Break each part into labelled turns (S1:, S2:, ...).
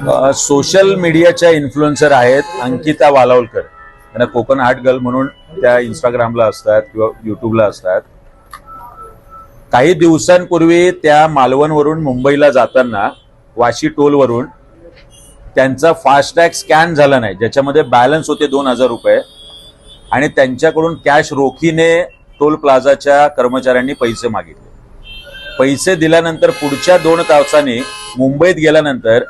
S1: Social मीडियाच्या influencer आहेत अंकिता वालावलकर. त्यांना कोकण आर्ट गर्ल म्हणून त्या इंस्टाग्रामला असतात किंवा युट्यूबला असतात. काही दिवसांपूर्वी त्या मालवणवरून मुंबईला जाताना वाशी टोलवरून त्यांचा फास्टॅग स्कॅन झाला नाही. ज्याच्यामध्ये बॅलन्स होते दोन हजार रुपये. आणि त्यांच्याकडून कॅश रोखीने टोल प्लाझाच्या कर्मचाऱ्यांनी पैसे मागितले. पैसे दिल्यानंतर पुढच्या दोन तासांनी मुंबईत गेल्यानंतर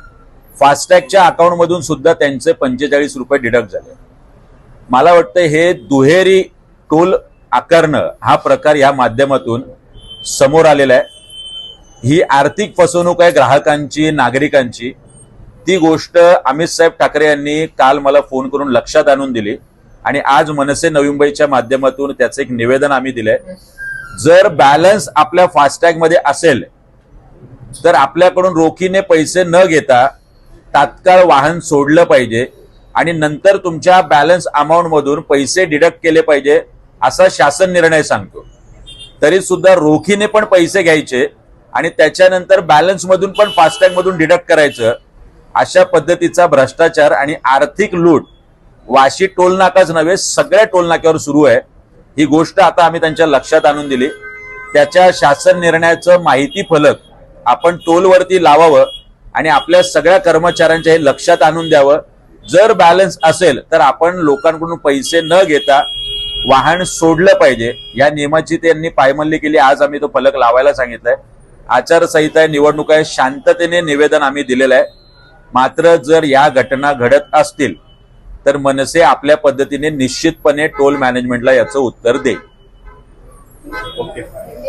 S1: फास्टॅगच्या अकाउंटमधून सुद्धा त्यांचे पंचेचाळीस रुपये डिडक्ट झाले. मला वाटतं हे दुहेरी टोल आकारणं हा प्रकार या माध्यमातून समोर आलेला आहे. ही आर्थिक फसवणूक आहे ग्राहकांची नागरिकांची. ती गोष्ट अमित साहेब ठाकरे यांनी काल मला फोन करून लक्षात आणून दिली आणि आज मनसे नवी मुंबईच्या माध्यमातून त्याचं एक निवेदन आम्ही दिलंय. जर बॅलन्स आपल्या फास्टॅगमध्ये असेल तर आपल्याकडून रोखीने पैसे न घेता तात्काळ वाहन सोडलं पाहिजे आणि नंतर तुमच्या बॅलन्स अमाऊंट मधून पैसे डिडक्ट केले पाहिजे असा शासन निर्णय सांगतो. तरी सुद्धा रोखीने पण पैसे घ्यायचे आणि त्याच्यानंतर बॅलन्स मधून पण फास्टॅगमधून डिडक्ट करायचं अशा पद्धतीचा भ्रष्टाचार आणि आर्थिक लूट वाशी टोलनाकाच नव्हे सगळ्या टोलनाक्यावर सुरू आहे. ही गोष्ट आता आम्ही त्यांच्या लक्षात आणून दिली. त्याच्या शासन निर्णयाचं माहिती फलक आपण टोलवरती लावावं आणि आपल्या सगळ्या कर्मचाऱ्यांच्या हे लक्षात आणून द्यावं. जर बॅलन्स असेल तर आपण लोकांकडून पैसे न घेता वाहन सोडलं पाहिजे. या नियमाची त्यांनी पायमल्ली केली. आज आम्ही तो फलक लावायला सांगितलंय. आचारसंहिता आहे निवडणूक आहे शांततेने निवेदन आम्ही दिलेलं आहे. मात्र जर या घटना घडत असतील तर मनसे आपल्या पद्धतीने निश्चितपणे टोल मॅनेजमेंटला याचं उत्तर देईल.
S2: ओके